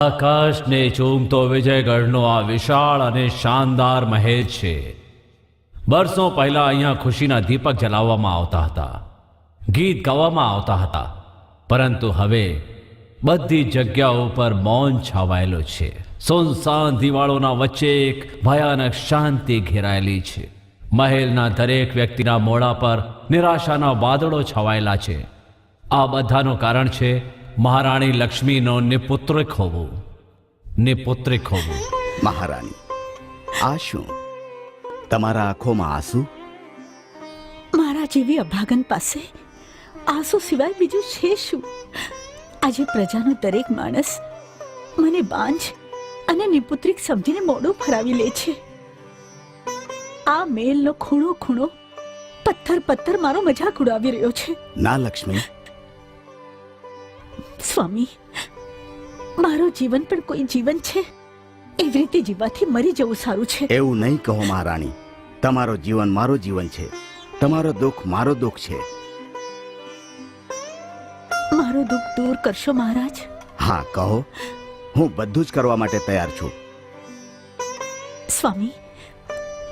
આકાશને ચૂમતો વિજયગઢનો આ વિશાળ અને શાનદાર મહેલ છે. વર્ષો પહેલા અહીંયા ખુશીના દીપક જલાવવામાં આવતા હતા. ગીત ગાવામાં આવતા હતા. પરંતુ હવે બધી જગ્યાઓ પર મૌન છવાયેલો છે. સુનસાન દિવાળોના વચ્ચે એક ભયાનક શાંતિ ઘેરાયેલી છે. મહેલના દરેક વ્યક્તિના મોડા પર નિરાશાના વાદળો છવાયેલા છે. આ બધાનું કારણ છે મહારાણી લક્ષ્મીનો નિપુત્રક હોવો. નિપુત્રક હોવો. મહારાણી આ શું? તમારા આંખોમાં આંસુ? મારા જેવી અભાગન પાસે આંસુ સિવાય બીજું છે શું? આજે પ્રજાનો દરેક માણસ મને બાંજ અને નિપુત્રિક સમજીને મોડું ફરાવી લે છે. આ મેલનો ખૂણો ખૂણો પથ્થર પથ્થર મારો મજાક ઉડાવી રહ્યો છે. ના લક્ષ્મી. સ્વામી મારું જીવન પણ કોઈ જીવન છે? એવી રીતે જીવવાથી મરી જવું સારું છે. એવું નહીં કહો મહારાણી. તમારો જીવન મારું જીવન છે. તમારો દુઃખ મારો દુઃખ છે. મારો દુઃખ દૂર કરશો મહારાજ? હા કહો. હું બધું જ કરવા માટે તૈયાર છું. સ્વામી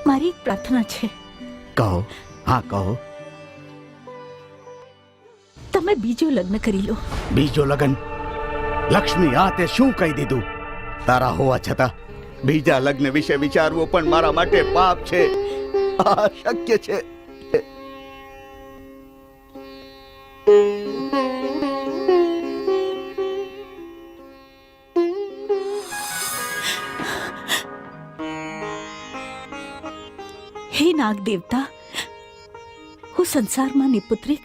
મારી એક પ્રાર્થના છે. કહો. હા કહો. તમે બીજું લગ્ન કરી લો. બીજું લગ્ન? લક્ષ્મી આ તે શું કહી દીધું? તારા હોવા છતાં બીજા લગ્ન વિશે વિચારવું પણ મારા માટે પાપ છે. આ શક્ય છે. હે નાગ દેવતા હું સંસારમાં નિપુત્રિક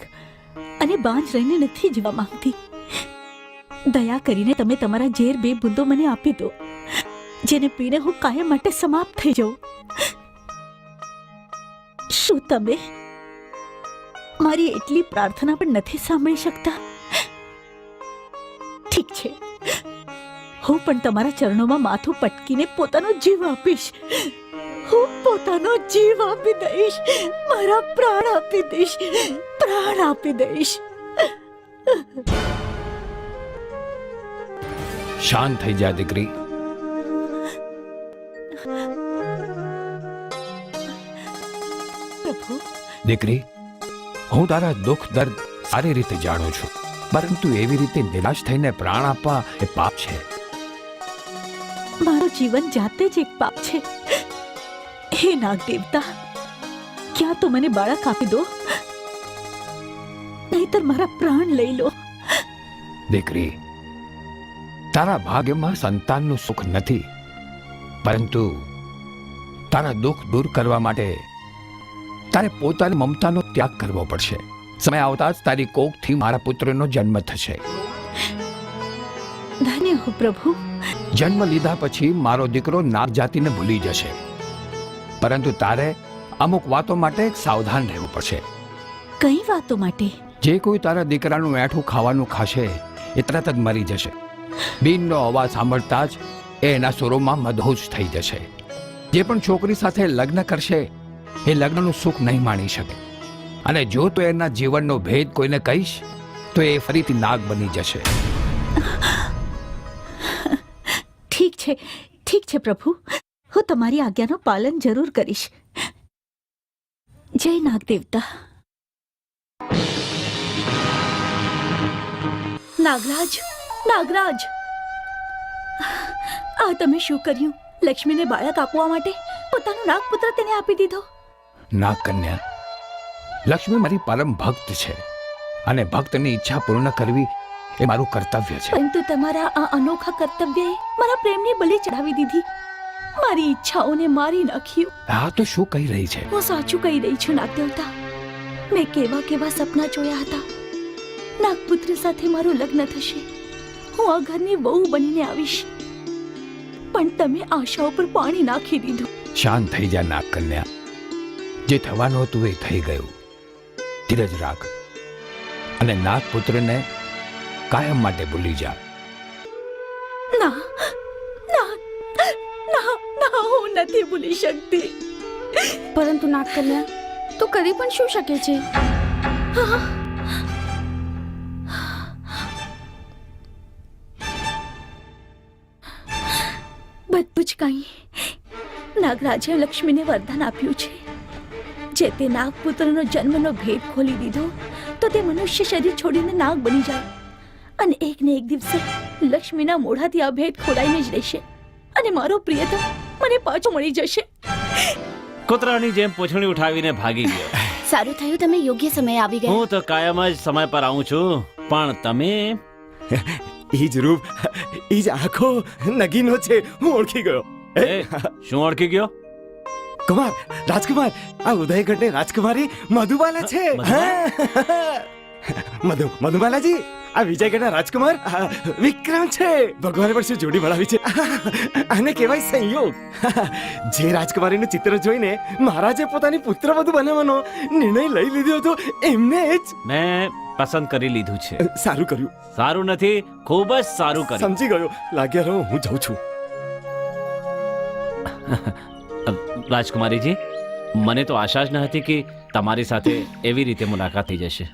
બાંજ રહીને નથી જવા માંગતી. દયા કરીને તમે તમારા ઝેર બે બુંદો મને આપી દો, જેને પીને હું કાયમ માટે સમાપ્ત થઈ જાઉં. શું તમે મારી એટલી પ્રાર્થના પણ નથી સાંભળી શકતા? ઠીક છે. હું પણ તમારા ચરણોમાં માથું પટકીને પોતાનો જીવ આપીશ. હું પોતાનો જીવ આપી દઈશ. મારા પ્રાણ આપી દઈશ. પ્રાણ આપી દઈશ. શાંત થઈ જા દીકરી. દીકરી હું તારા દુઃખ દર્દ સારી રીતે જાણું છું. પરંતુ એવી રીતે નિરાશ થઈને પ્રાણ આપવા એ પાપ છે. મારું જીવન જાતે જ એક પાપ છે. હે નાગ દેવતા ક્યાં તો મને બાળક આપી દો. નહીતર મારા પ્રાણ લઈ લો. દીકરી તારા ભાગ્યમાં સંતાનનું સુખ નથી પરંતુ તારા દુઃખ દૂર કરવા માટે તારે પોતાની મમતાનો ત્યાગ કરવો પડશે. સમય આવતા જ તારી કોકથી મારા પુત્રનો જન્મ થશે. ધન્ય હો પ્રભુ. જન્મ લીધા પછી મારો દીકરો નાગ જાતિને ભૂલી જશે. પરંતુ તારે અમુક વાતો માટે સાવધાન રહેવું પડશે. કઈ વાતો માટે? જે કોઈ તારા દીકરાનું એઠું ખાવાનું ખાશે, એ તરત જ મરી જશે. બીનનો અવાજ સાંભળતા જ એ એના સ્વરોમાં મદહોશ થઈ જશે. જે પણ છોકરી સાથે લગ્ન કરશે, એ લગ્નનું સુખ નહીં માણી શકે. અને જો તો એના જીવનનો ભેદ કોઈને કહીશ, તો એ ફરીથી નાગ બની જશે. ઠીક છે ઠીક છે પ્રભુ. હું તમારી આજ્ઞાનું પાલન જરૂર કરીશ. જય નાગ દેવતા નાગરાજ નાગરાજ. આ તમે શું કર્યું? લક્ષ્મીને બાળક આપવા માટે પોતાનો નાગપુત્ર તેને આપી દીધો? નાગ કન્યા લક્ષ્મી મારી પરમ ભક્ત છે અને ભક્તની ઈચ્છા પૂર્ણ કરવી એ મારું કર્તવ્ય છે. પરંતુ તમારા આ અનોખા કર્તવ્યએ મારા પ્રેમની બલિ ચડાવી દીધી. મારી ઈચ્છાઓને મારી નાખ્યું. આ તો શું કહી રહી છે? હું સાચું કહી રહી છું નાગદેવતા. મેં કેવા કેવા સપના જોયા હતા. નાગપુત્ર સાથે મારું લગ્ન થશે. હું આ ઘરની વહુ બનીને આવીશ. પણ તમે આશા ઉપર પાણી નાખી દીધું. શાંત થઈ જા નાગ કન્યા જે થવાનું હતું એ થઈ ગયું. ધીરજ રાખ. અને નાગપુત્રને કાયમ માટે ભૂલી જા. ના ના ના ના હું નથી ભૂલી શકતી. પરંતુ નાગકન્યા તો કરી પણ શું શકે છે? બધું જ નાગરાજે લક્ષ્મીને વરદાન આપ્યું છે. જે તે નાગપુત્રનો જન્મનો ભેદ ખોલી દીધો તો તે મનુષ્ય શરીર છોડીને નાગ બની જાય અને એક ને એક દિવસે લક્ષ્મીના મોઢાથી આ ભેદ ખોલાઈને જ રહેશે અને મારો પ્રિયતમ મને પાછો મળી જશે. કૂતરાની જેમ પૂંછણી ઉઠાવીને ભાગી ગયો. સારું થયું તમે યોગ્ય સમયે આવી ગયા. હું તો કાયમ જ સમય પર આવું છું પણ તમે? ઈ જ રૂપ ઈ જ આંખો નગીનો છે હું ઓળખી ગયો. એ, શું ઓળખી ગયો? કુમાર રાજકુમાર આ ઉદયગઢ રાજકુમારી મધુબાલા છે. હા. મધુ મધુબાલાજી આ વિજયગઢના રાજકુમાર વિક્રમ છે. ભગવાને પણ શું જોડી બનાવી છે. આને કહેવાય સંયોગ. જે રાજકુમારીનું ચિત્ર જોઈને મહારાજે પોતાની પુત્ર વધુ બનાવવાનો નિર્ણય લઈ લીધો હતો એમને જ. મેં પસંદ કરી લીધું છે. સારું કર્યું. સારું નથી ખૂબ જ સારું કર્યું. સમજી ગયો. લાગ્યા રહો હું જઉં છું. રાજકુમારીજી મને તો આશા જ ન હતી કે તમારી સાથે એવી રીતે મુલાકાત થઈ જશે.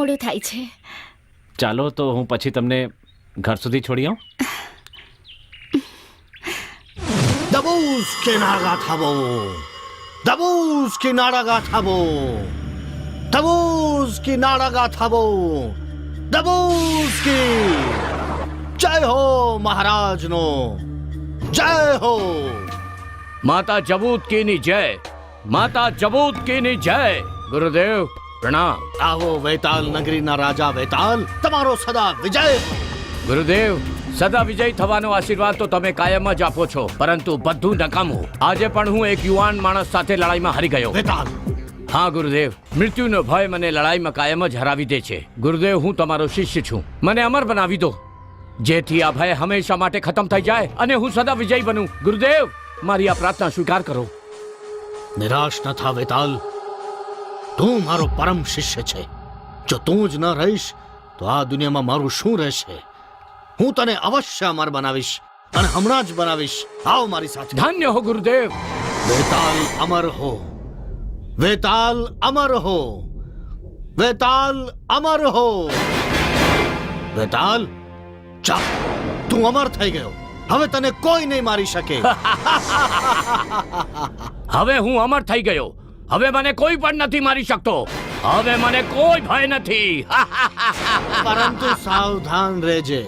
મોડું થાય છે. ચાલો તો હું પછી તમને ઘર સુધી છોડી આવું. Dabuz kenara tabo. Dabuz kinara tabo. Dabuz kinara થાબો. દબૂસ કે જય હો મહારાજનો. જય હો. માતા જબૂતકીની જય. માતા જબૂતકીની જય. ગુરુદેવ. પ્રણામ. આવો વૈતાલ નગરીના રાજા વૈતાલ તમારો સદા વિજય. ગુરુદેવ સદા વિજય થવાનો આશીર્વાદ તો તમે કાયમ જ આપો છો પરંતુ બધું નકામું. આજે પણ હું એક યુવાન માણસ સાથે લડાઈમાં હારી ગયો. વૈતાલ. હા ગુરુદેવ. મૃત્યુનો ભય મને લડાઈમાં કાયમ જ હરાવી દે છે. ગુરુદેવ હું તમારો શિષ્ય છું. મને અમર બનાવી દો. જેથી આ ભય હંમેશા માટે ખતમ થઈ જાય અને હું સદા વિજય બનું. ગુરુદેવ મારી આ પ્રાર્થના સ્વીકાર કરો. નિરાશ ન થા વેતાલ. તું મારો પરમ શિષ્ય છે. જો તું જ ન રહીશ તો આ દુનિયામાં મારું શું રહેશે? હું તને અવશ્ય અમર બનાવીશ અને હમણાં જ બનાવીશ. આવ મારી સાથે. ધન્ય હો ગુરુદેવ. વેતાલ અમર હો. વેતાલ અમર હો. વેતાલ અમર હો. વેતાલ ચા તું અમર થઈ ગયો. હવે તને કોઈ નહીં મારી શકે. હવે હું અમર થઈ ગયો. હવે મને કોઈ પણ નથી મારી શકતો. હવે મને કોઈ ભય નથી. પરંતુ સાવધાન રહેજે.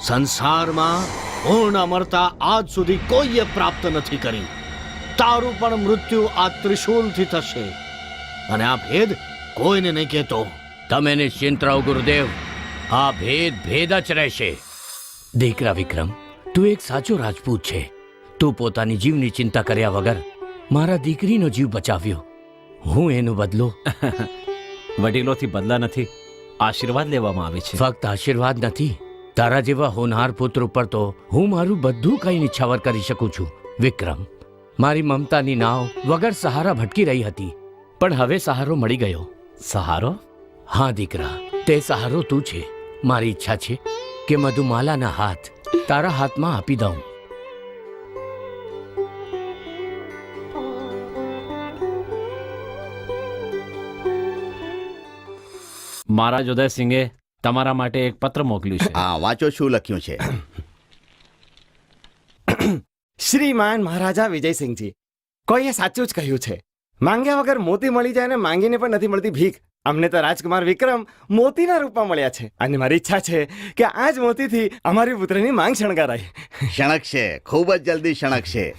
સંસારમાં પૂર્ણ અમરતા આજ સુધી કોઈએ પ્રાપ્ત નથી કરી. તારું પણ મૃત્યુ આ ત્રિશુલથી થશે. અને આ ભેદ કોઈને નહીં કહેતો. તમે નિશ્ચિંત રહો ગુરુદેવ. આ ભેદ ભેદ જ રહેશે. દીકરા વિક્રમ તું એક સાચો રાજપૂત છે. તું પોતાની જીવની ચિંતા કર્યા વગર મારા દીકરીનો જીવ બચાવ્યો. હું એનો બદલો. વડીલોથી બદલા નથી આશીર્વાદ લેવામાં આવે છે. ફક્ત આશીર્વાદ નથી તારા જેવા હોનહાર પુત્ર ઉપર તો હું મારું બધું કંઈ નિછાવર કરી શકું છું. વિક્રમ મારી મમતાની નાવ વગર સહારા ભટકી રહી હતી પણ હવે સહારો મળી ગયો. સહારો? હા દીકરા તે સહારો તું છે. મારી ઈચ્છા છે કે મધુમાલાના હાથ તારા હાથમાં આપી દઉં. મહારાજ ઉદયસિંહે તમારા માટે એક પત્ર મોકલ્યું છે. આ વાંચો શું લખ્યું છે. શ્રીમાન મહારાજા વિજયસિંહજી કોઈએ સાચું જ કહ્યું છે. માંગ્યા વગર મોતી મળી જાય ને માંગીને પણ નથી મળતી ભીખ. અમને તો રાજકુમાર વિક્રમ મોતીના રૂપમાં મળ્યા છે. અને મારી ઈચ્છા છે કે આ જ મોતીથી અમારી પુત્રની માંગ શણગારાય. શણકશે ખૂબ જ જલ્દી શણકશે.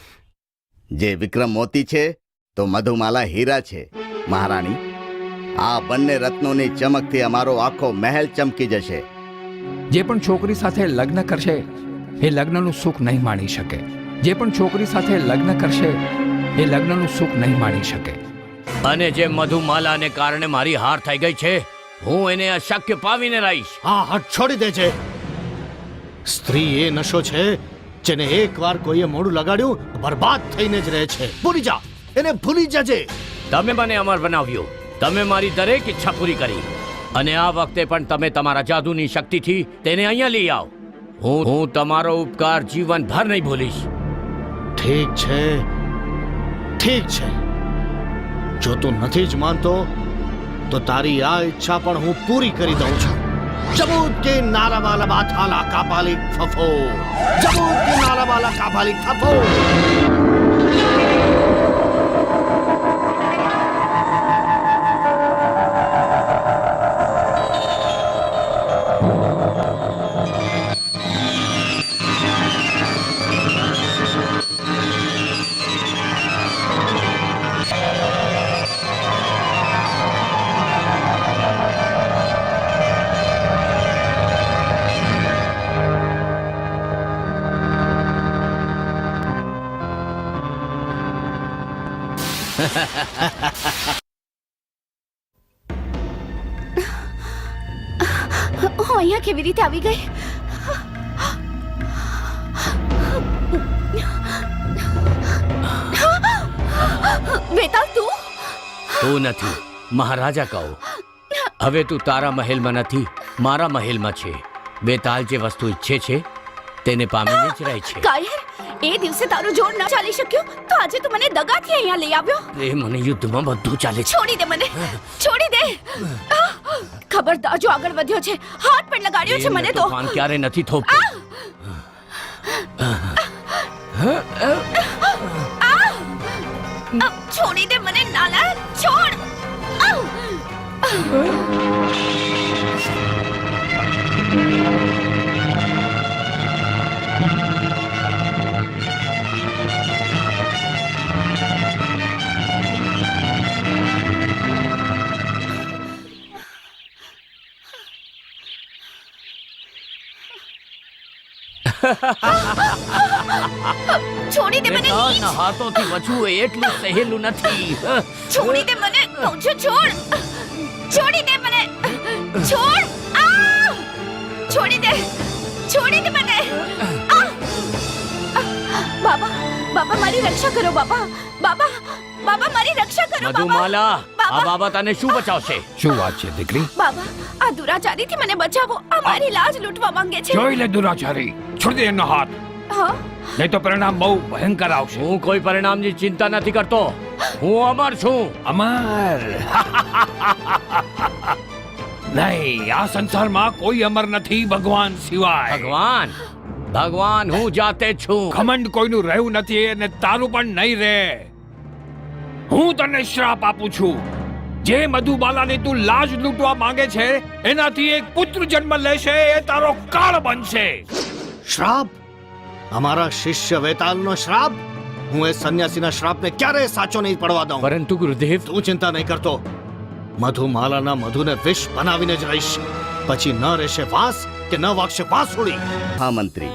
જે વિક્રમ મોતી છે તો મધુમાલા હીરા છે મહારાણી. આ બંને રત્નોની ચમકથી અમારો આખો મહેલ ચમકી જશે. જે પણ છોકરી સાથે લગ્ન કરશે એ લગ્નનું સુખ નહીં માણી શકે. જે પણ છોકરી સાથે લગ્ન કરશે એ લગ્નનું સુખ નહીં માણી શકે. અને જે મધુમાલાને કારણે મારી હાર થઈ ગઈ છે હું એને અશક્ય પાવીને રહીશ. આ હઠ છોડી દે છે. સ્ત્રી એ નશો છે જેને એકવાર કોઈએ મોડું લગાડ્યું બરબાદ થઈને જ રહે છે. ભૂલી જા એને ભૂલી જજે. તમે મને અમર બનાવ્યો. તમે મારી દરેક ઈચ્છા પૂરી કરી. અને આ વખતે પણ તમે તમારા જાદુની શક્તિથી તેને અહીંયા લઈ આવો. હું હું તમારો ઉપકાર જીવનભર નહીં ભૂલીશ. ઠીક છે. ઠીક છે. જો તું નથી જ માનતો, તો તારી આ ઈચ્છા પણ હું પૂરી કરી દઉં છું. જબૂત કે નારાવાલા બાથાલા કાપાલી ફફો જબૂત કે નારાવાલા કાપાલી ફફો હું અહીંયા કેવી રીતે આવી ગઈ? વેતાલ તું? તું નથી. મહારાજા કહો. હવે તું તારા મહેલમાં નથી મારા મહેલમાં છે. બેતાલ જે વસ્તુ ઈચ્છે છે તેને પામીને જ રહે છે. કાયર એ દિવસે તારું જોર ન ચાલી શક્યું? તો આજે તું મને દગાથી અહીંયા લઈ આવ્યો? એ મને યુદ્ધમાં બધું ચાલે છે. છોડી દે મને. છોડી દે! ખબરદાર જો આગળ વધ્યો છે. હાથ પણ લગાડ્યો છે મને તો તોફાન ક્યારે નથી થોપ છોડી દે મને નાલા છોડ! આહ! છોડી દે મને નીચ! હાથોથી બચવું એટલું સહેલું નથી. છોડી દે મને કહું છું છોડ. છોડી દે મને. છોડ. આ છોડી દે. છોડી દે મને! બાબા બાબા મારી રક્ષા કરો બાબા. બાબા બાબા મારી રક્ષા કરો બાબા. મધુમાલા આ બાબા. બાબા તને શું બચાવશે? શું વાત છે દીકરી? બાબા આ દુરાચારીથી મને બચાવો. આ મારી લાજ લૂંટવા માંગે છે. જોઈ લે દુરાચારી. છોડી દે એનો હાથ. હા? નહીં તો પરિણામ બહુ ભયંકર આવશે. હું કોઈ પરિણામની ચિંતા નથી કરતો. હું અમર છું. અમર. નહીં આ સંસારમાં કોઈ અમર નથી ભગવાન સિવાય. ભગવાન? ભગવાન હું જાતે જ છું. ઘમંડ કોઈનું રહ્યું નથી અને તારું પણ નહીં રહે. હું તને શ્રાપ આપું છું. જે મધુબાલાની તું લાજ લૂંટવા માંગે છે એનાથી એક પુત્ર જન્મ લેશે એ તારો કાળ બનશે. શ્રાપ? અમારા શિષ્ય વેતાલનો શ્રાપ? હું એ સંન્યાસીના શ્રાપને ક્યારેય સાચો નહીં પડવા દઉં. પરંતુ ગુરુદેવ તું ચિંતા નહીં કરતો. મધુમાલાના મધુને વિષ બનાવીને જ રહીશ. પછી ન રહેશે વાસ કે ન વાગશે વાસુડી હા મંત્રી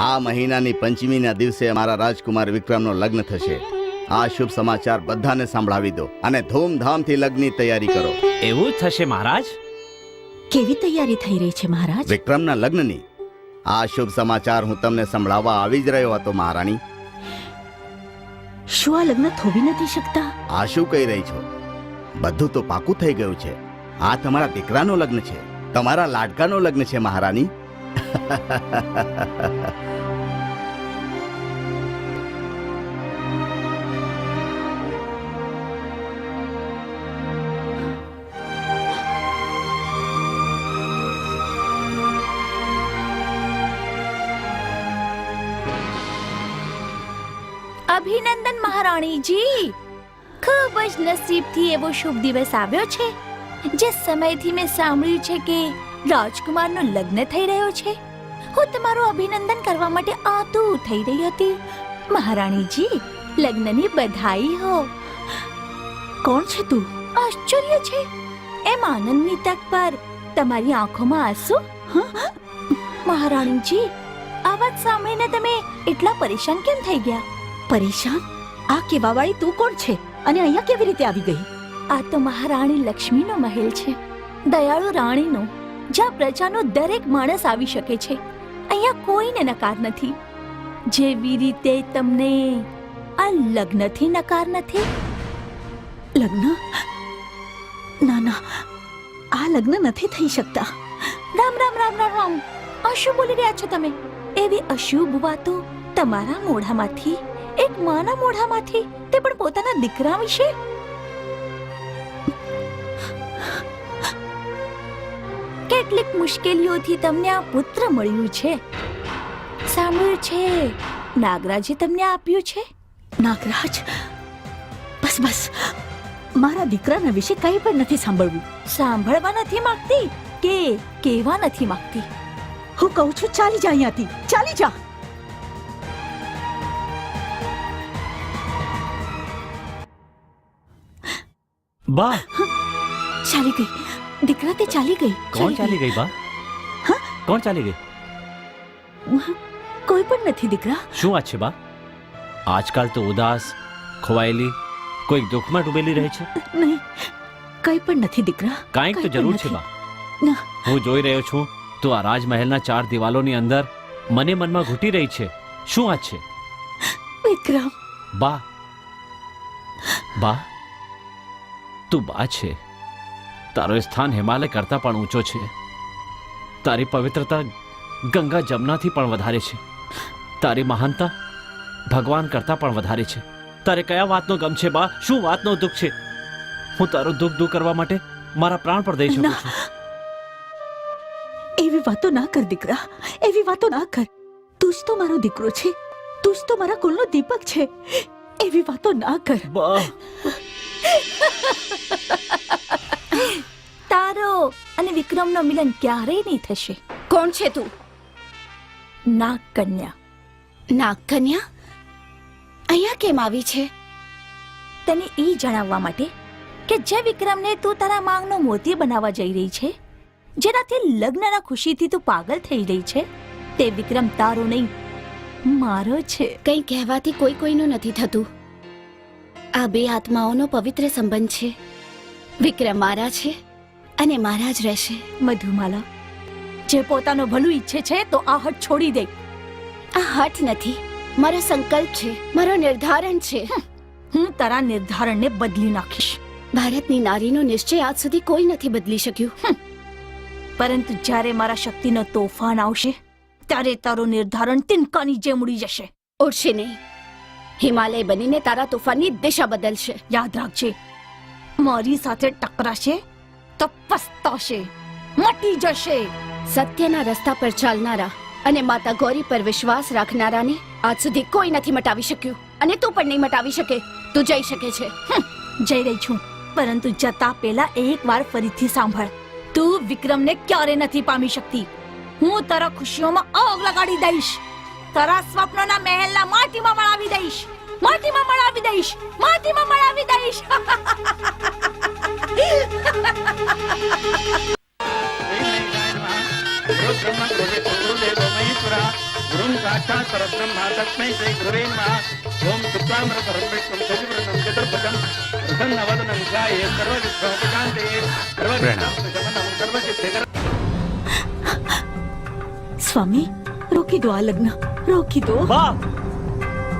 આ મહિનાની પંચમીના દિવસે અમારા રાજકુમાર વિક્રમનો લગ્ન થશે. આ શુભ સમાચાર બધાને સંભળાવી દો અને ધૂમધામથી લગ્નની તૈયારી કરો. એવું જ થશે મહારાજ? કેવી તૈયારી થઈ રહી છે મહારાજ? વિક્રમના લગ્નની. આ શુભ સમાચાર હું તમને સંભળાવવા આવી જ રહ્યો હતો મહારાણી. શું આ લગ્ન થોભી નથી શકતા? આ શું કહી રહી છો? બધું તો પાકું થઈ ગયું છે. આ તમારા દીકરાનો લગ્ન છે. તમારા લાડકાનો લગ્ન છે મહારાણી. જ નસીબથી એવો શુભ દિવસ આવ્યો છે જે સમયથી મેં સાંભળ્યું છે કે રાજકુમારનો લગ્ન થઈ રહ્યો છે. હું તમારું અભિનંદન કરવા માટે આતુર થઈ રહી હતી. મહારાણીજી લગ્નની બધાઈ હો. કોણ છે તું? આશ્ચર્ય છે. એમ આનંદની તક પર તમારી આંખોમાં આંસુ? મહારાણીજી આ વાત સાંભળીને તમે એટલા પરેશાન કેમ થઈ ગયા? પરેશાન? આ કેવાવાળી તું કોણ છે? અને અહીંયા કેવી રીતે આવી ગઈ? આ તો મહારાણી લક્ષ્મીનો મહેલ છે. દયાળુ રાણીનો જ્યાં પ્રજાનો દરેક માણસ આવી શકે છે. અહીંયા કોઈને નકાર નથી. જેવી રીતે તમને આ લગ્નથી નકાર નથી? લગ્ન? ના ના. આ લગ્ન નથી થઈ શકતા. રામ રામ રામ રામ રામ. આ શું બોલી રહ્યા છો તમે? એવી અશુભ વાતો તમારા મોઢામાંથી એક માના મોઢામાંથી તે પણ પોતાના દીકરા વિશે? કેટલીક મુશ્કેલીઓથી તમને આ પુત્ર મળ્યું છે. સાંભળ્યું છે નાગરાજે તમને આપ્યું છે? નાગરાજ બસ બસ. મારા દીકરાના વિશે કંઈ પણ નથી સાંભળવું. સાંભળવા નથી માંગતી? કે કેવા નથી માંગતી? હું કહું છું ચાલી જા અહીંયાથી. ચાલી જા. બા. ચાલી ગઈ. દીકરા તે ચાલી ગઈ. કોણ ચાલી ગઈ. બા? કોણ ચાલી ગઈ? કોઈ પણ નથી દીકરા. શું વાત છે બા? આજકાલ તો ઉદાસ ખોવાયેલી કોઈ દુઃખમાં ડૂબેલી રહે છે? નહીં કંઈ પણ નથી દીકરા. કાંઈક તો જરૂર છે. બા. હું જોઈ રહ્યો છું તો આ રાજમહેલના ચાર દિવાલોની અંદર મને મનમાં ઘૂટી રહી છે. શું વાત છે? વિક્રમ. બા. બા. તું બા છે. તારો સ્થાન હિમાલય કરતા પણ ઊંચો છે. તારી પવિત્રતા ગંગા જમનાથી પણ વધારે છે. તારી મહાનતા ભગવાન કરતા પણ વધારે છે. તારે કયા વાતનો ગમ છે બા? શું વાતનો દુઃખ છે? હું તારું દુઃખ દૂર કરવા માટે મારા પ્રાણ પર દઈ શકું. છું. એવી વાતો ના કર દીકરા. એવી વાતો ના કર. તું જ તો મારો દીકરો છે. તું જ તો મારા કુલનો દીપક છે. એવી વાતો ના કર. બા. તારો અને વિક્રમનો મિલન ક્યારેય નહીં થશે. કોણ છે તું? નાગ કન્યા નાગકન્યા? અહીંયા કેમ આવી છે? તને એ જણાવવા માટે કે જે વિક્રમને તું તારા માંગનો મોતી બનાવવા જઈ રહી છે જેનાથી લગ્નના ખુશીથી તું પાગલ થઈ રહી છે તે વિક્રમ તારો નહીં મારો છે. કંઈ કહેવાથી કોઈ કોઈનું નથી થતું. આ બે આત્માઓનો પવિત્ર સંબંધ છે. વિક્રમ મારા છે અને મારા જ રહેશે. મધુમાલા જે પોતાનું ભલું ઈચ્છે છે તો આ હટ છોડી દે. આ હઠ નથી. મારો સંકલ્પ છે. મારો નિર્ધારણ છે. હું તારા નિર્ધારણને બદલી નાખીશ. ભારતની નારીનો નિશ્ચય આજ સુધી કોઈ નથી બદલી શક્યું. પરંતુ જ્યારે મારા શક્તિનો તોફાન આવશે ત્યારે તારું નિર્ધારણ તિનકાની જેમ ઉડી જશે. ઉડશે નહીં. હિમાલય બનીને તારા તોફાનની દિશા બદલશે. યાદ રાખજે મારી સાથે ટકરાશે તો પસ્તાશે મટી જશે. સત્યના રસ્તા પર ચાલનારા અને માતા ગૌરી પર વિશ્વાસ રાખનારાને આજ સુધી કોઈ નથી મટાવી શક્યું. અને તું પણ નહીં મટાવી શકે. તું જઈ શકે છે. જઈ રહી છું. પરંતુ જતા પહેલા એક વાર ફરીથી સાંભળ. તું વિક્રમને ક્યારે નથી પામી શકતી? હું તારા ખુશીઓમાં આગ લગાડી દઈશ. તારા સ્વપ્નોના મહેલના માટીમાં વળાવી દઈશ. માટીમાં મળાવી દઈશ માટીમાં મળાવી દઈશ ગુરુમ સાક્ષાત પરબ્રહ્મા તસ્મૈ શ્રી ગુરવે નમઃ ઓમ શુક્લામ્બર પરબ્રહ્મ સજીવ્રતમ ચતુર્ભુજમ પ્રસન્ન સ્વામી રોકી દો આ લગ્ન રોકી દો.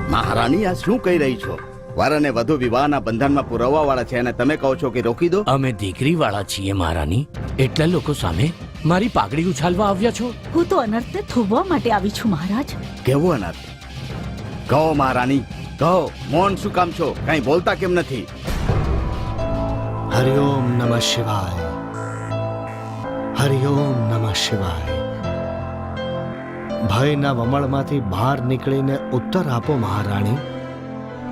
મહારાણી આ શું કહી રહી છો? વર અને વધુ વિવાહના બંધનમાં પુરવવા વાળા છે અને તમે કહો છો કે રોકી દો? અમે દીકરી વાળા છીએ મહારાણી. એટલા લોકો સામે મારી પાઘડી ઉછાલવા આવ્યા છો? હું તો અનર્થને થોભવા માટે આવી છું મહારાજ. કેવો અનર્થ? કહો મહારાણી કહો મૌન શું કામ છો? કઈ બોલતા કેમ નથી? હરિઓમ નમઃ શિવાય. હરિઓમ નમઃ શિવાય. ભયના વમળમાંથી બહાર નીકળીને ઉત્તર આપો મહારાણી.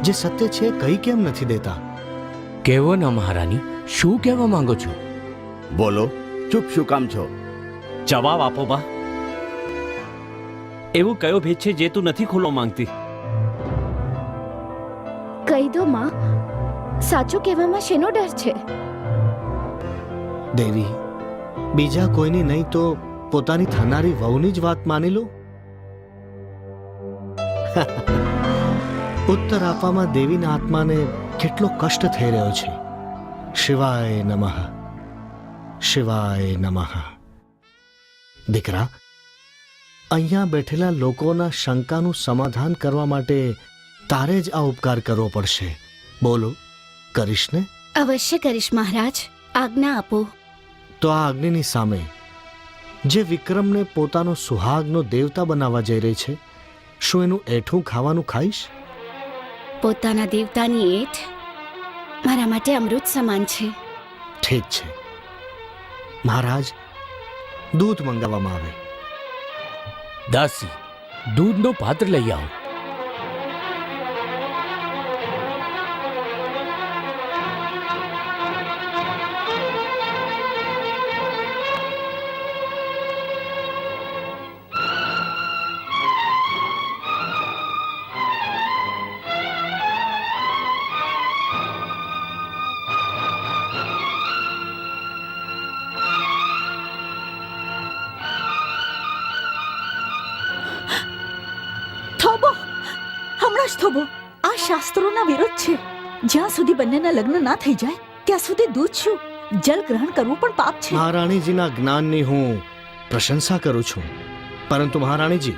જે સત્ય છે કઈ કેમ નથી દેતા? કેવો ના મહારાણી? શું કહેવા માંગો છો? બોલો ચૂપ શું કામ છો? જવાબ આપો બા. એવો કયો ભેદ છે જે તું નથી ખોલવા માંગતી? કહી દો માં સાચું કહેવામાં શેનો ડર છે? દેવી બીજા કોઈની નહીં તો પોતાની થનારી વહુની જ વાત માની લો. ઉત્તર આપવામાં દેવીના આત્માને કેટલો કષ્ટ થઈ રહ્યો છે. શિવાય નમઃ. શિવાય નમઃ. દીકરા અહીંયા બેઠેલા લોકોના શંકાનું સમાધાન કરવા માટે તારે જ આ ઉપકાર કરવો પડશે. બોલો કરીશ ને? અવશ્ય કરીશ મહારાજ. આજ્ઞા આપો. તો આ અગ્નિની સામે જે વિક્રમને પોતાનો સુહાગનો દેવતા બનાવવા જઈ રહી છે શું એનું એઠું ખાવાનું ખાઈશ? પોતાના દેવતાની એઠ મારા માટે અમૃત સમાન છે. ઠીક છે. મહારાજ દૂધ મંગાવવામાં આવે. દાસી દૂધનો પાત્ર લઈ આવો. સુધી બંનેના લગ્ન ના થઈ જાય ત્યાં સુધી દૂધ છું. જલ ગ્રહણ કરવું પણ પાપ છે. મહારાણીજીના જ્ઞાનની હું પ્રશંસા કરું છું. પરંતુ મહારાણીજી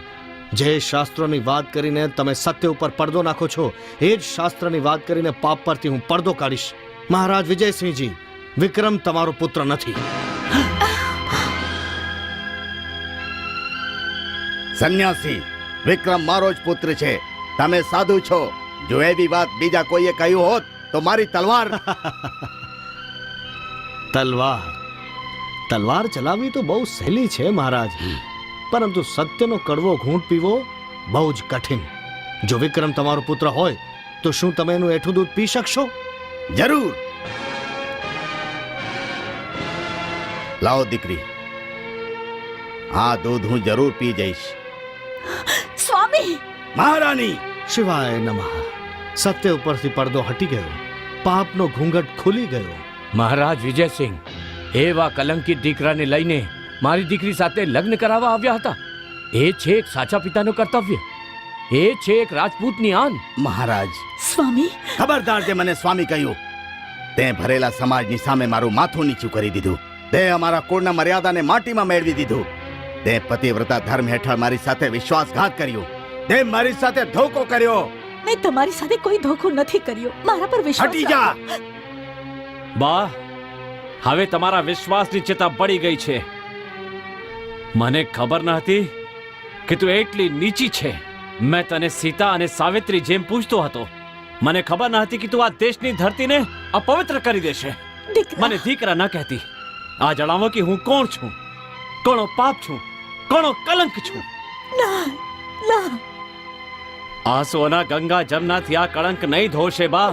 જે શાસ્ત્રોની વાત કરીને તમે સત્ય ઉપર પડદો નાખો છો એ જ શાસ્ત્રની વાત કરીને પાપ પરથી હું પડદો કાઢીશ. મહારાજ વિજયસિંહજી વિક્રમ તમારો પુત્ર નથી. સંન્યાસી વિક્રમ મારો જ પુત્ર છે. તમે સાધુ છો. જો એવી વાત બીજા કોઈએ કહ્યું હોત તો મારી તલવાર. તલવાર. તલવાર ચલાવવી તો બહુ સહેલી છે મહારાજ. પરંતુ સત્યનો કડવો ઘૂંટ પીવો બહુ જ કઠિન. જો વિક્રમ તમારો પુત્ર હોય તો શું તમે એનું એઠું દૂધ પી શકશો? જરૂર. લાવો દીકરી. આ દૂધ હું જરૂર પી જઈશ. સ્વામી! મહારાણી! શિવાય નમઃ. સત્ય ઉપરથી પડદો હટી ગયો. પાપનો ઘૂંઘટ ખુલી ગયો. મહારાજ વિજયસિંહ એવા કલંકિત દીકરાને લઈને મારી દીકરી સાથે લગ્ન કરાવવા આવ્યા હતા. એ છે એક સાચા પિતાનું કર્તવ્ય. એ છે એક રાજપૂતની આન. મહારાજ. સ્વામી? ખબરદાર જે મને સ્વામી કહ્યું તે ભરેલા સમાજની સામે મારું માથું નીચું કરી દીધું. તે અમારા કુળના મર્યાદાને માટીમાં મેળવી દીધું. તે પતિવ્રતા ધર્મ હેઠળ મારી સાથે વિશ્વાસઘાત કર્યો. તે મારી સાથે ધોકો કર્યો. મેં તમારી સાથે કોઈ ધોખો નથી કર્યો. મારા પર વિશ્વાસ હટી જા! બા હવે તમારા વિશ્વાસની ચેતા પડી ગઈ છે. મને ખબર ન હતી કે તું એટલી નીચી છે. મેં તને સીતા અને સાવિત્રી જેમ પૂછતો હતો. મને ખબર ન હતી કે તું આ દેશની ધરતીને અપવિત્ર કરી દેશે. મને દીકરા ન કહેતી. આ જણાવો કે હું કોણ છું? કોણો પાપ છું? કોણો કલંક છું? ના ના. આંસુઓના ગંગા જમનાથી આ કળંક નહીં ધોશે બા.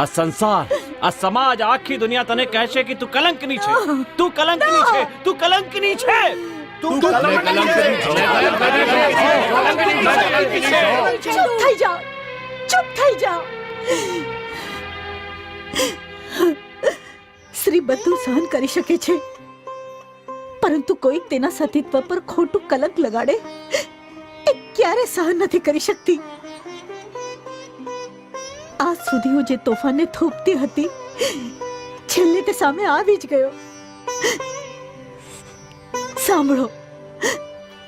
આ સંસાર આ સમાજ આખી દુનિયા તને કહેશે કે તું કલંકની છે. તું કલંકની છે તું કલંકની છે. તું ચૂપ થઈ જાઓ. ચૂપ થઈ જાઓ. શ્રી બધું સહન કરી શકે છે. પરંતુ કોઈક તેના સતીત્વ પર ખોટું કલંક લગાડે? ક્યારે સહન નથી કરી શકતી? આજ સુધી હું જે તોફાનને થોપતી હતી, છેલ્લે તે સામે આવી જ ગયો. સાંભળો,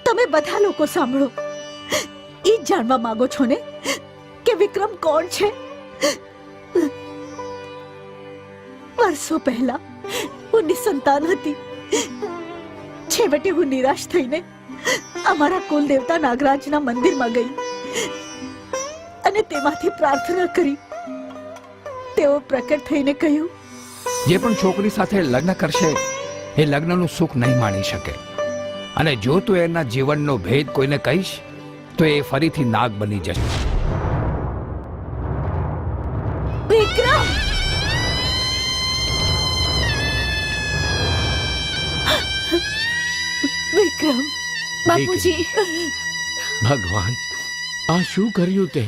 તમે બધા લોકો સાંભળો. એ જાણવા માંગો છો ને કે વિક્રમ કોણ છે? વર્ષો પહેલા, હું નિસંતાન હતી. છેવટે હું નિરાશ થઈને અમારા કુલ દેવતા નાગરાજના મંદિરમાં ગઈ અને તેમાંથી પ્રાર્થના કરી. તેઓ પ્રકટ થઈને કહ્યું, જે પણ છોકરી સાથે લગ્ન કરશે, એ લગ્નનું સુખ નહીં માણી શકે. અને જો તું એના જીવનનો ભેદ કોઈને કહીશ, તો એ ફરીથી નાગ બની જશે. બાપુજી. ભગવાન આ શું કર્યું તે?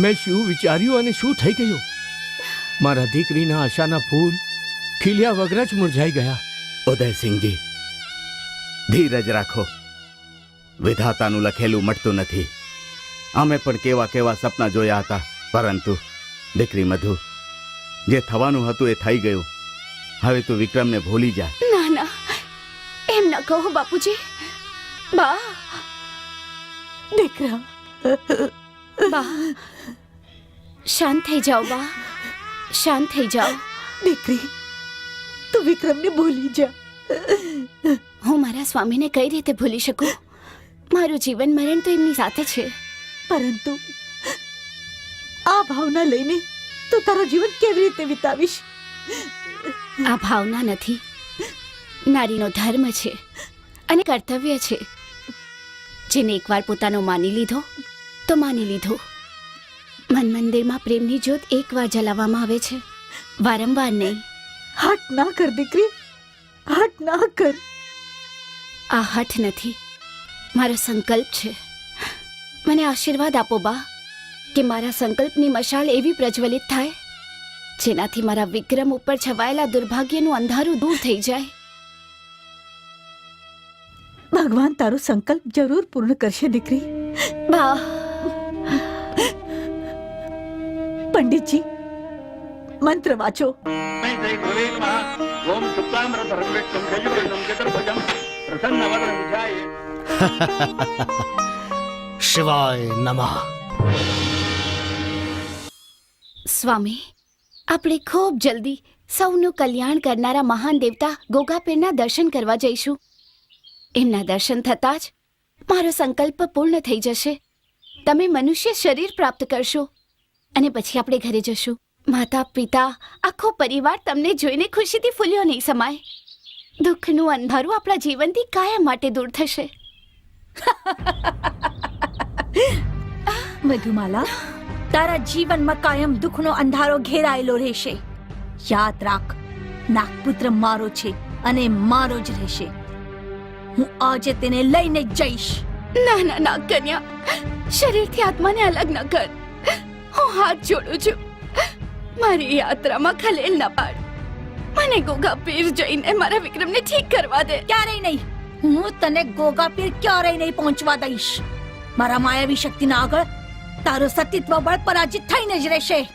મેં શું વિચાર્યું અને શું થઈ ગયું? મારા દીકરીના આશાના ફૂલ ખીલ્યા વગર જ મુરઝાઈ ગયા. ઉદયસિંહજી ધીરજ રાખો. વિધાતાનું લખેલું મટતું નથી. અમે પણ કેવા કેવા સપના જોયા હતા પરંતુ દીકરી મધુ જે થવાનું હતું એ થઈ ગયું. હવે તું વિક્રમને ભૂલી જા. ન કહો બાપુજી? બા. દીકરા. બા. શાંત થઈ જાઓ બા. શાંત થઈ જાઓ. દીકરી તું વિક્રમને ભૂલી જા. હું મારા સ્વામીને કઈ રીતે ભૂલી શકું? મારું જીવન મરણ તો એમની સાથે છે. પરંતુ આ ભાવના લઈને તું તારું જીવન કેવી રીતે વિતાવીશ? આ ભાવના નથી. નારીનો ધર્મ છે અને કર્તવ્ય છે. જેને એકવાર પોતાનો માની લીધો તો માની લીધો. મન મંદિરમાં પ્રેમની જ્યોત એકવાર જલાવવામાં આવે છે. વારંવાર નહીં. હટ ના કર દીકરી. હટ ના કર. આ હઠ નથી. મારો સંકલ્પ છે. મને આશીર્વાદ આપો બા કે મારા સંકલ્પની મશાલ એવી પ્રજ્વલિત થાય જેનાથી મારા વિક્રમ ઉપર છવાયેલા દુર્ભાગ્યનું અંધારું દૂર થઈ જાય. ભગવાન તારો સંકલ્પ જરૂર પૂર્ણ કરશે દીકરી. બા. પંડિતજી મંત્ર વાંચો. શિવાય નમઃ. સ્વામી આપણે ખૂબ જલ્દી સૌનું કલ્યાણ કરનારા મહાન દેવતા ગોગાપીરના દર્શન કરવા જઈશું. એમના દર્શન થતાં જ મારો સંકલ્પ પૂર્ણ થઈ જશે. તમે મનુષ્ય શરીર પ્રાપ્ત કરશો અને પછી આપણે ઘરે જશું. માતા, પિતા, આખો પરિવાર તમને જોઈને ખુશીથી ફૂલ્યો નહીં સમાય. દુઃખનું અંધારું આપણા જીવનથી કાયમ માટે દૂર થશે. મધુમાલા, તારા જીવનમાં કાયમ દુઃખનો અંધારો ઘેરાયેલો રહેશે. યાદ રાખ, નાગપુત્ર મારો છે અને મારો જ રહેશે. હું આજે તેને લઈને જઈશ. ના ના ના કન્યા. શરીરથી આત્માને અલગ ન કર. હું હાથ જોડું છું. મારી યાત્રામાં ખલેલ ન પાડ. મને ગોગા પીર જઈને મારા વિક્રમને ઠીક કરવા દે. ક્યારેય નહીં. હું તને ગોગાપીર ક્યારેય નહીં પહોંચવા દઈશ. મારા માયાવી શક્તિના આગળ તારો સતીત્વ બળ પરાજિત થઈને જ રહેશે.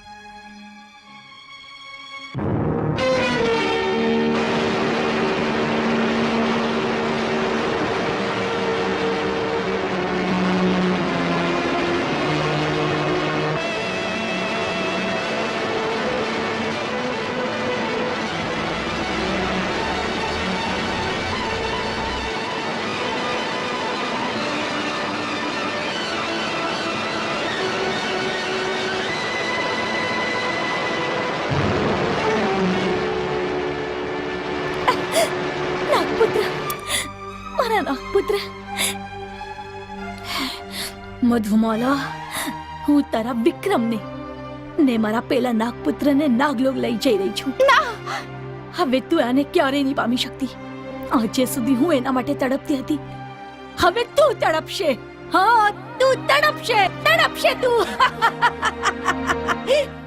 મધુમાલા હું તારા વિક્રમને ને મારા પેલા નાગપુત્રને નાગલોક લઈ જઈ રહી છું. ના! હવે તું આને ક્યારેય નહીં પામી શકતી. આજે સુધી હું એના માટે તડપતી હતી. હવે તું તડપશે. હા તું તડપશે તડપશે તું.